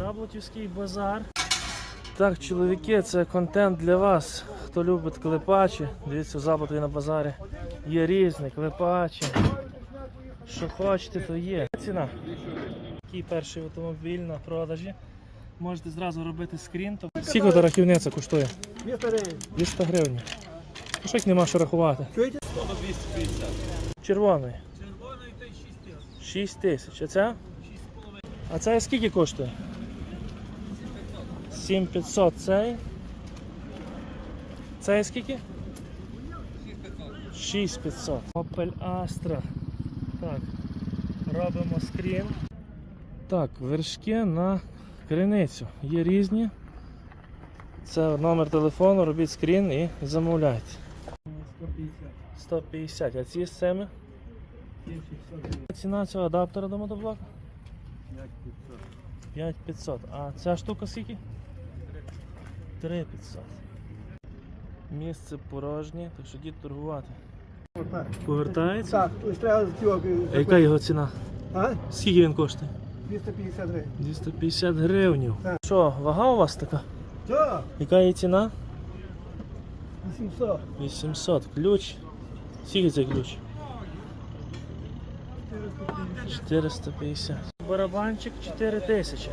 Заблотівський базар. Так, чоловіки, це контент для вас. Хто любить клепачі, дивіться, в Заблотові на базарі. Є різні клепачі. Що хочете, то є. Ціна. Такий перший автомобіль на продажі. Можете зразу робити скрін. то- Скільки та рахівниця коштує? 200 гривень. Що їх нема що рахувати? Чуєте? Червоний. 6 тисяч. А ця? А це скільки коштує? 7500 цей. Це скільки? 6500. Opel Astra. Так. Робимо скрін. Так, вершки на криницю. Є різні. Це номер телефону, робіть скрін і замовляйте. 150. 150. А ці з цими? Ціна цього адаптера до мотоблока? 5500. А ця штука скільки? 3500. Місце порожнє, так що дід торгувати. Повертається? Так, ось треба цього. А яка його ціна? А? Скільки він коштує? 250 гривень. 250 гривень. Так. Що, вага у вас така? Так, Яка її ціна? 800. 800. Ключ. Скільки цей ключ? 450. Барабанчик 4000.